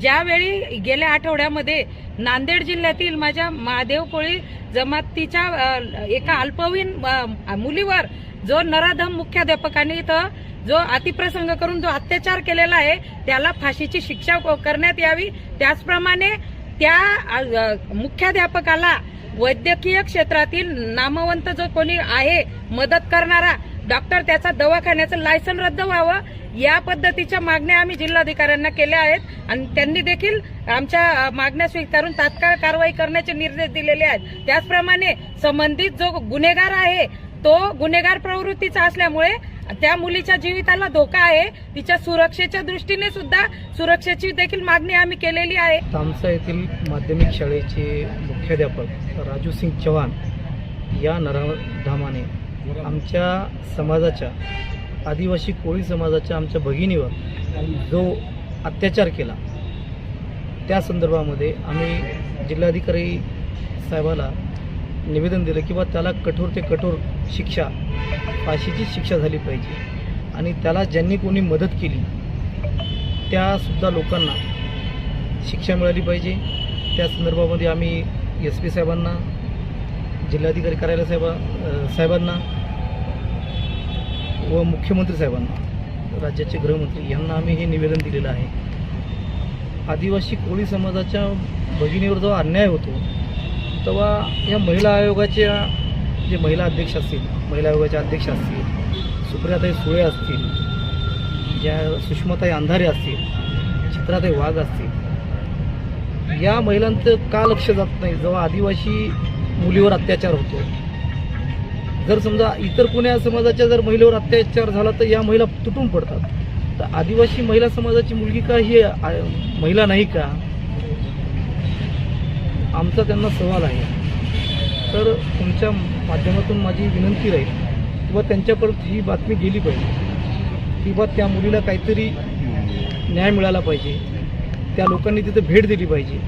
ज्यावेळी गेल्या आठवड्यामध्ये नांदेड जिल्ह्यातील माझ्या महादेव कोळी जमातीच्या एका अल्पवयीन मुलीवर जो नराधम मुख्याध्यापकाने इथं जो अतिप्रसंग करून जो अत्याचार केलेला आहे त्याला फाशीची शिक्षा करण्यात यावी. त्याचप्रमाणे त्या मुख्याध्यापकाला वैद्यकीय क्षेत्रातील नामवंत जो कोणी आहे मदत करणारा डॉक्टर त्याचा दवाखान्याचं लायसन रद्द व्हावं. या पद्धतीच्या मागण्या आम्ही जिल्हाधिकाऱ्यांना केल्या आहेत आणि त्यांनी देखील आमच्या मागण्या स्वीकारून तात्काळ कारवाई करण्याचे निर्देश दिलेले आहेत. त्याचप्रमाणे संबंधित जो गुन्हेगार आहे तो गुन्हेगार प्रवृत्तीचा असल्यामुळे त्या मुलीच्या जीविताला धोका आहे. तिच्या सुरक्षेच्या दृष्टीने सुद्धा सुरक्षेची देखील मागणी आम्ही केलेली आहे. तामसा येथील माध्यमिक शाळेचे मुख्याध्यापक राजू सिंग चव्हाण या नराधामाने आमच्या समाजाच्या आदिवासी कोळी समाजाच्या आमच्या भगिनीवर जो अत्याचार केला त्या संदर्भामध्ये आम्ही जिल्हाधिकारी साहेबाला निवेदन दिलं किंवा त्याला कठोर ते कठोर शिक्षा फाशीची शिक्षा झाली पाहिजे. आणि त्याला ज्यांनी कोणी मदत केली त्यासुद्धा लोकांना शिक्षा मिळाली पाहिजे. त्या संदर्भामध्ये आम्ही एस पी साहेबांना जिल्हाधिकारी कार्यालय साहेबा साहेबांना व मुख्यमंत्री साहेबांना राज्याचे गृहमंत्री यांना आम्ही हे निवेदन दिलेलं आहे. आदिवासी कोळी समाजाच्या भगिनीवर जेव्हा अन्याय होतो तेव्हा या महिला आयोगाच्या जे महिला अध्यक्ष असतील महिला आयोगाच्या अध्यक्ष असतील सुप्रियाताई सुळे असतील ज्या सुषमाताई अंधारे असतील चित्राताई वाघ असतील या महिलांचं का लक्ष जात नाही? जेव्हा आदिवासी मुलीवर अत्याचार होतो जर समजा इतर कोण्या समाजाच्या जर महिलेवर अत्याचार झाला तर या महिला तुटून पडतात. तर आदिवासी महिला समाजाची मुलगी का ही महिला नाही का? आमचा त्यांना सवाल आहे. तर तुमच्या माध्यमातून माझी विनंती राहील किंवा त्यांच्यापर्यंत ही बातमी गेली पाहिजे किंवा त्या मुलीला काहीतरी न्याय मिळाला पाहिजे त्या लोकांनी तिथं भेट दिली पाहिजे.